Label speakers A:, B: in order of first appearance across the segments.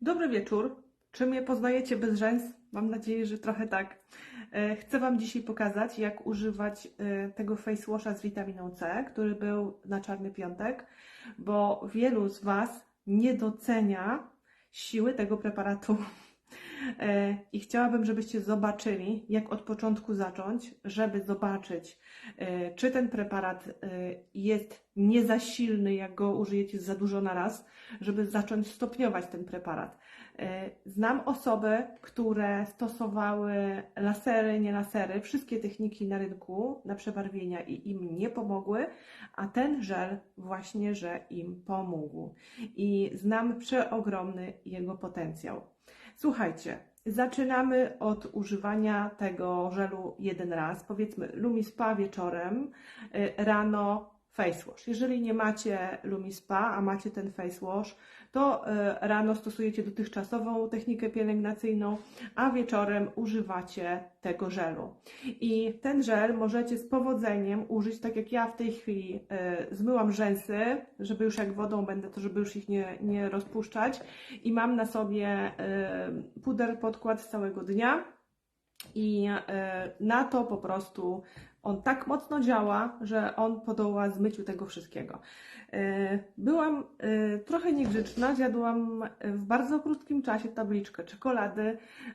A: Dobry wieczór. Czy mnie poznajecie bez rzęs? Mam nadzieję, że trochę tak. E, Chcę Wam dzisiaj pokazać, jak używać e, tego face washa z witaminą C, który był na czarny piątek, bo wielu z Was nie docenia siły tego preparatu. E, I chciałabym, żebyście zobaczyli, jak od początku zacząć, żeby zobaczyć, e, czy ten preparat e, jest nie za silny, jak go użyjecie za dużo na raz, żeby zacząć stopniować ten preparat. E, Znam osoby, które stosowały lasery, nie lasery, wszystkie techniki na rynku na przebarwienia i im nie pomogły, a ten żel właśnie, że im pomógł. I znam przeogromny jego potencjał. Słuchajcie, zaczynamy od używania tego żelu jeden raz, powiedzmy Lumispa wieczorem, y, rano face wash. Jeżeli nie macie Lumispa, a macie ten face wash, to y, rano stosujecie dotychczasową technikę pielęgnacyjną, a wieczorem używacie tego żelu. I ten żel możecie z powodzeniem użyć, tak jak ja w tej chwili y, zmyłam rzęsy, żeby już jak wodą będę, to żeby już ich nie, nie rozpuszczać. I mam na sobie y, puder podkład z całego dnia. I na to po prostu on tak mocno działa, że on podoła zmyciu tego wszystkiego. Y, Byłam y, trochę niegrzeczna, zjadłam w bardzo krótkim czasie tabliczkę czekolady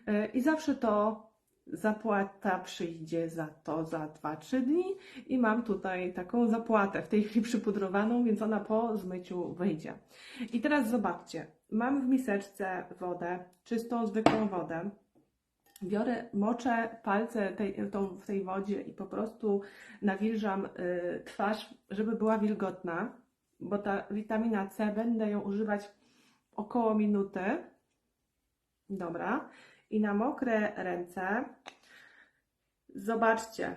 A: y, i zawsze to zapłata przyjdzie za to za 2-3 dni i mam tutaj taką zapłatę w tej chwili przypudrowaną, więc ona po zmyciu wyjdzie. I teraz zobaczcie, mam w miseczce wodę, czystą, zwykłą wodę. Biorę, moczę palce tej, tą, w tej wodzie i po prostu nawilżam y, twarz, żeby była wilgotna, bo ta witamina C będę ją używać około minuty. Dobra. I na mokre ręce zobaczcie,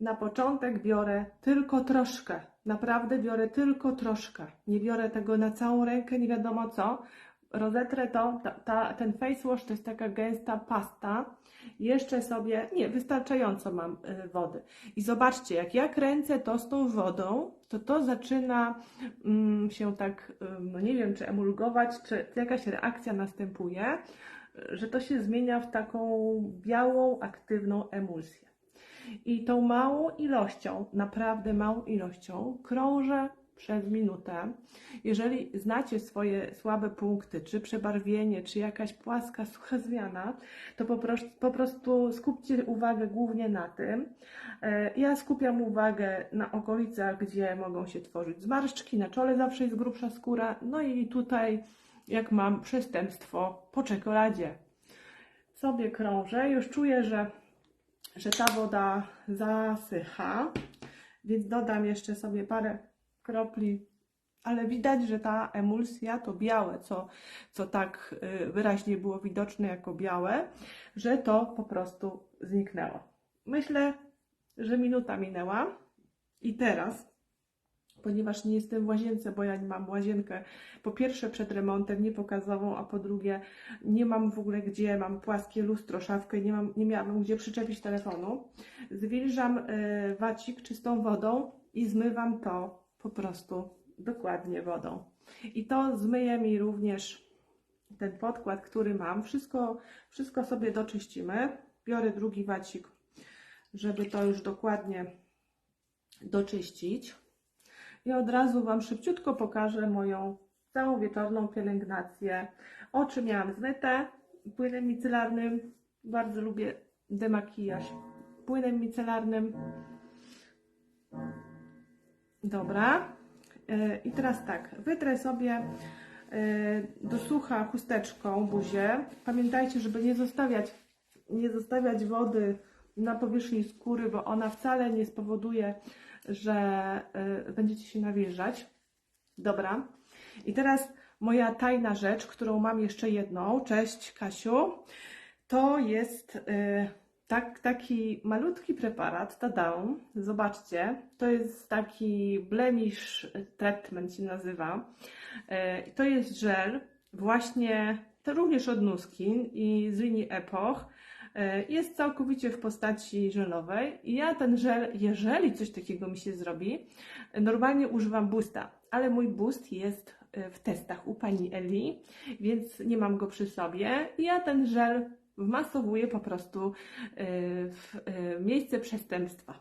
A: na początek biorę tylko troszkę. Naprawdę biorę tylko troszkę. Nie biorę tego na całą rękę, nie wiadomo co. Rozetrę to, ta, ta, ten face wash to jest taka gęsta pasta. Jeszcze sobie, nie, wystarczająco mam y, wody. I zobaczcie, jak ja kręcę to z tą wodą, to to zaczyna mm, się tak, no nie wiem, czy emulgować, czy jakaś reakcja następuje, że to się zmienia w taką białą, aktywną emulsję. I tą małą ilością, naprawdę małą ilością, krążę przez minutę. Jeżeli znacie swoje słabe punkty, czy przebarwienie, czy jakaś płaska, sucha zmiana, to po prostu, po prostu skupcie uwagę głównie na tym. E, Ja skupiam uwagę na okolicach, gdzie mogą się tworzyć zmarszczki, na czole zawsze jest grubsza skóra, no i tutaj, jak mam przestępstwo po czekoladzie. Sobie krążę, już czuję, że, że ta woda zasycha, więc dodam jeszcze sobie parę kropli, ale widać, że ta emulsja to białe, co, co tak y, wyraźnie było widoczne jako białe, że to po prostu zniknęło. Myślę, że minuta minęła i teraz, ponieważ nie jestem w łazience, bo ja nie mam łazienkę, po pierwsze przed remontem niepokazową, a po drugie nie mam w ogóle gdzie, mam płaskie lustro, szafkę, nie, mam, nie miałam gdzie przyczepić telefonu, zwilżam y, wacik czystą wodą i zmywam to po prostu dokładnie wodą. I to zmyje mi również ten podkład, który mam. Wszystko, wszystko sobie doczyścimy. Biorę drugi wacik, żeby to już dokładnie doczyścić. I od razu Wam szybciutko pokażę moją całą wieczorną pielęgnację. Oczy miałam zmyte płynem micelarnym. Bardzo lubię demakijaż płynem micelarnym. Dobra. E, I teraz tak, wytrę sobie e, do sucha chusteczką buzię. Pamiętajcie, żeby nie zostawiać, nie zostawiać wody na powierzchni skóry, bo ona wcale nie spowoduje, że e, będziecie się nawilżać. Dobra. I teraz moja tajna rzecz, którą mam jeszcze jedną. Cześć Kasiu. To jest tak, taki malutki preparat, tada, zobaczcie, to jest taki blemish treatment się nazywa. E, To jest żel właśnie, to również od Nuskin i z linii Epoch. E, Jest całkowicie w postaci żelowej i ja ten żel, jeżeli coś takiego mi się zrobi, normalnie używam boosta, ale mój boost jest e, w testach u pani Eli, więc nie mam go przy sobie. I ja ten żel wmasowuję po prostu e, w e, miejsce przestępstwa.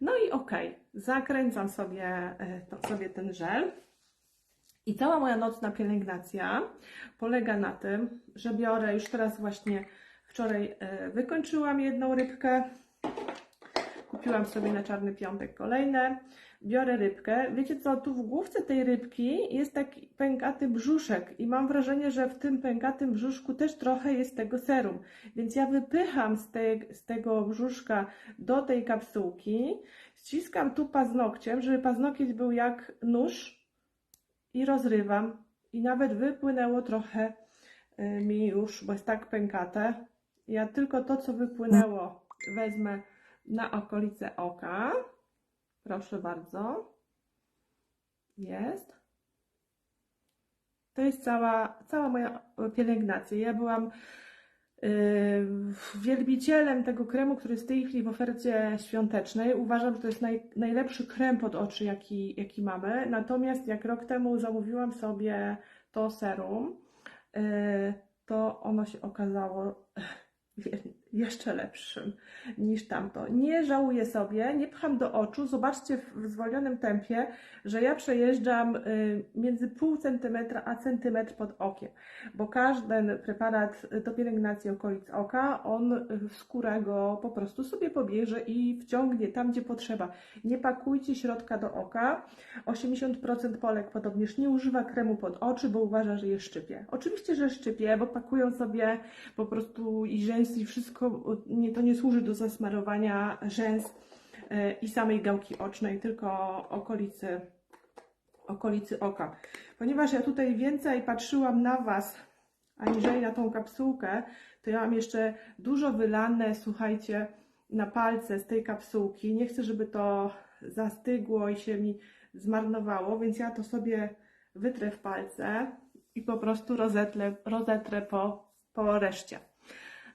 A: No i okej, zakręcam sobie, e, to, sobie ten żel. I cała moja nocna pielęgnacja polega na tym, że biorę już teraz właśnie wczoraj wykończyłam jedną rybkę. Kupiłam sobie na czarny piątek kolejne. Biorę rybkę. Wiecie co, tu w główce tej rybki jest taki pękaty brzuszek i mam wrażenie, że w tym pękatym brzuszku też trochę jest tego serum. Więc ja wypycham z, tej, z tego brzuszka do tej kapsułki, ściskam tu paznokciem, żeby paznokieć był jak nóż i rozrywam. I nawet wypłynęło trochę y, mi już, bo jest tak pękate. Ja tylko to, co wypłynęło, wezmę na okolice oka. Proszę bardzo. Jest. To jest cała, cała moja pielęgnacja. Ja byłam yy, wielbicielem tego kremu, który jest w tej chwili w ofercie świątecznej. Uważam, że to jest naj, najlepszy krem pod oczy, jaki, jaki mamy. Natomiast jak rok temu zamówiłam sobie to serum, yy, to ono się okazało jeszcze lepszym niż tamto. Nie żałuję sobie, nie pcham do oczu. Zobaczcie w zwolnionym tempie, że ja przejeżdżam y, między pół centymetra a centymetr pod okiem, bo każdy preparat do pielęgnacji okolic oka, on y, w skórę go po prostu sobie pobierze i wciągnie tam, gdzie potrzeba. Nie pakujcie środka do oka. 80% Polek podobnież nie używa kremu pod oczy, bo uważa, że je szczypie. Oczywiście, że szczypie, bo pakują sobie po prostu i rzęsy i wszystko, nie, to nie służy do zasmarowania rzęs e, i samej gałki ocznej, tylko okolicy, okolicy oka. Ponieważ ja tutaj więcej patrzyłam na Was, aniżeli na tą kapsułkę, to ja mam jeszcze dużo wylane, słuchajcie, na palce z tej kapsułki. Nie chcę, żeby to zastygło i się mi zmarnowało, więc ja to sobie wytrę w palce i po prostu rozetlę, rozetrę po, po reszcie.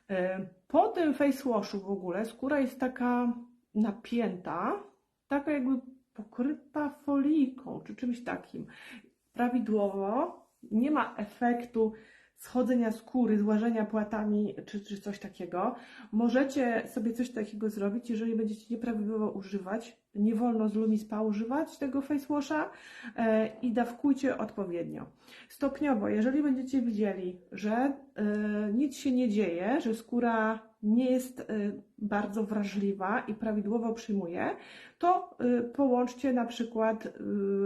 A: E, Po tym face washu w ogóle skóra jest taka napięta, taka jakby pokryta folijką czy czymś takim. Prawidłowo, nie ma efektu schodzenia skóry, złażenia płatami czy, czy coś takiego. Możecie sobie coś takiego zrobić, jeżeli będziecie nieprawidłowo używać. Nie wolno z Lumispa używać tego face washa e, i dawkujcie odpowiednio. Stopniowo, jeżeli będziecie widzieli, że e, nic się nie dzieje, że skóra nie jest e, bardzo wrażliwa i prawidłowo przyjmuje, to połączcie na przykład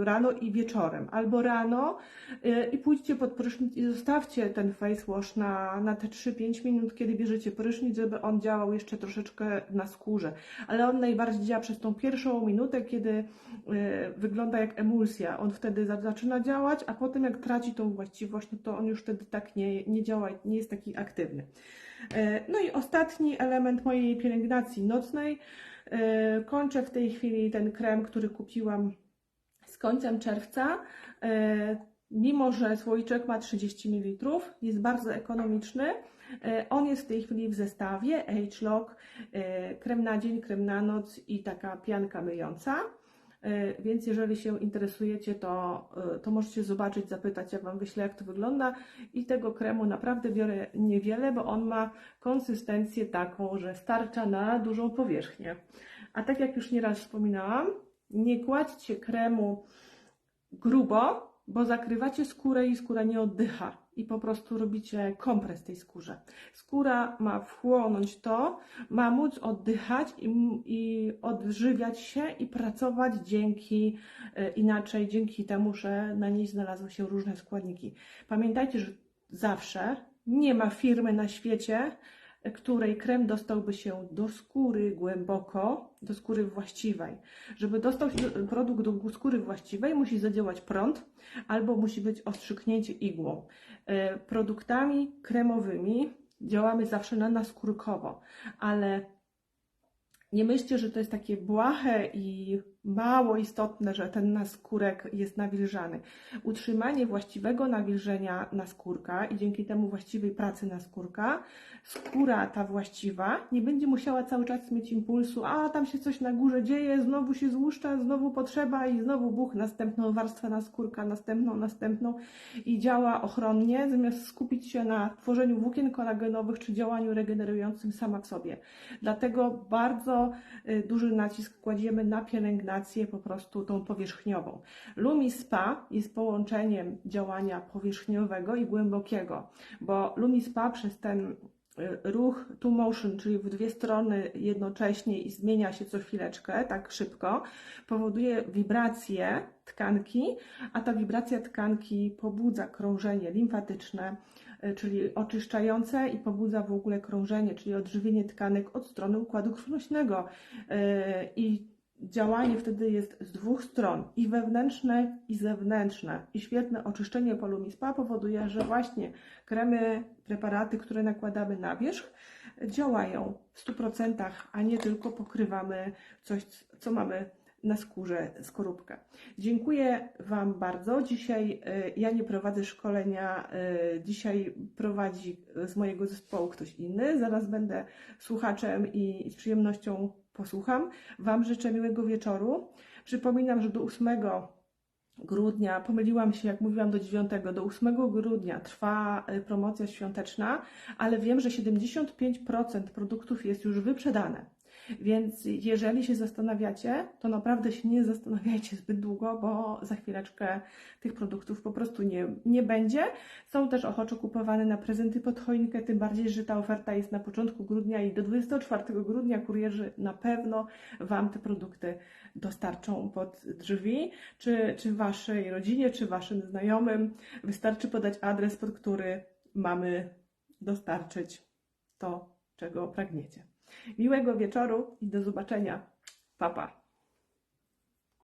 A: rano i wieczorem, albo rano i pójdźcie pod prysznic i zostawcie ten face wash na, na te 3-5 minut, kiedy bierzecie prysznic, żeby on działał jeszcze troszeczkę na skórze. Ale on najbardziej działa przez tą pierwszą minutę, kiedy e, wygląda jak emulsja. On wtedy za- zaczyna działać, a potem jak traci tą właściwość, no to on już wtedy tak nie, nie działa, nie jest taki aktywny. E, No i ostatni element mojej pielęgnacji nocnej. E, Kończę w tej chwili ten krem, który kupiłam z końcem czerwca. Mimo, że słoiczek ma 30 ml, jest bardzo ekonomiczny. E, On jest w tej chwili w zestawie H-Lock, e, krem na dzień, krem na noc i taka pianka myjąca. E, Więc jeżeli się interesujecie, to, to możecie zobaczyć, zapytać, jak Wam wyślę, jak to wygląda. I tego kremu naprawdę biorę niewiele, bo on ma konsystencję taką, że starcza na dużą powierzchnię. A tak jak już nieraz wspominałam, nie kładźcie kremu grubo, bo zakrywacie skórę i skóra nie oddycha. I po prostu robicie kompres tej skórze. Skóra ma wchłonąć to, ma móc oddychać i, i odżywiać się i pracować dzięki e, inaczej, dzięki temu, że na niej znalazły się różne składniki. Pamiętajcie, że zawsze nie ma firmy na świecie, której krem dostałby się do skóry głęboko, do skóry właściwej. Żeby dostał się produkt do skóry właściwej, musi zadziałać prąd albo musi być ostrzyknięcie igłą. E, Produktami kremowymi działamy zawsze na naskórkowo, ale nie myślcie, że to jest takie błahe i mało istotne, że ten naskórek jest nawilżany. Utrzymanie właściwego nawilżenia naskórka i dzięki temu właściwej pracy naskórka, skóra ta właściwa nie będzie musiała cały czas mieć impulsu, a tam się coś na górze dzieje, znowu się złuszcza, znowu potrzeba i znowu buch, następną warstwę naskórka, następną, następną i działa ochronnie, zamiast skupić się na tworzeniu włókien kolagenowych czy działaniu regenerującym sama w sobie. Dlatego bardzo y, duży nacisk kładziemy na pielęgnację po prostu tą powierzchniową. Lumi Spa jest połączeniem działania powierzchniowego i głębokiego, bo Lumi Spa przez ten y, ruch two motion, czyli w dwie strony jednocześnie i zmienia się co chwileczkę, tak szybko, powoduje wibrację tkanki, a ta wibracja tkanki pobudza krążenie limfatyczne, y, czyli oczyszczające i pobudza w ogóle krążenie, czyli odżywienie tkanek od strony układu krwionośnego. Y, I działanie wtedy jest z dwóch stron, i wewnętrzne, i zewnętrzne. I świetne oczyszczenie polumi spa powoduje, że właśnie kremy, preparaty, które nakładamy na wierzch, działają w 100%, a nie tylko pokrywamy coś, co mamy na skórze skorupkę. Dziękuję Wam bardzo. Dzisiaj y, ja nie prowadzę szkolenia, y, dzisiaj prowadzi z mojego zespołu ktoś inny. Zaraz będę słuchaczem i z przyjemnością posłucham. Wam życzę miłego wieczoru. Przypominam, że do 8 grudnia, pomyliłam się, jak mówiłam, do 9, do 8 grudnia trwa y, promocja świąteczna, ale wiem, że 75% produktów jest już wyprzedane. Więc jeżeli się zastanawiacie, to naprawdę się nie zastanawiajcie zbyt długo, bo za chwileczkę tych produktów po prostu nie, nie będzie. Są też ochoczo kupowane na prezenty pod choinkę, tym bardziej, że ta oferta jest na początku grudnia i do 24 grudnia kurierzy na pewno Wam te produkty dostarczą pod drzwi, czy, czy Waszej rodzinie, czy Waszym znajomym. Wystarczy podać adres, pod który mamy dostarczyć to, czego pragniecie. Miłego wieczoru i do zobaczenia. Pa, pa.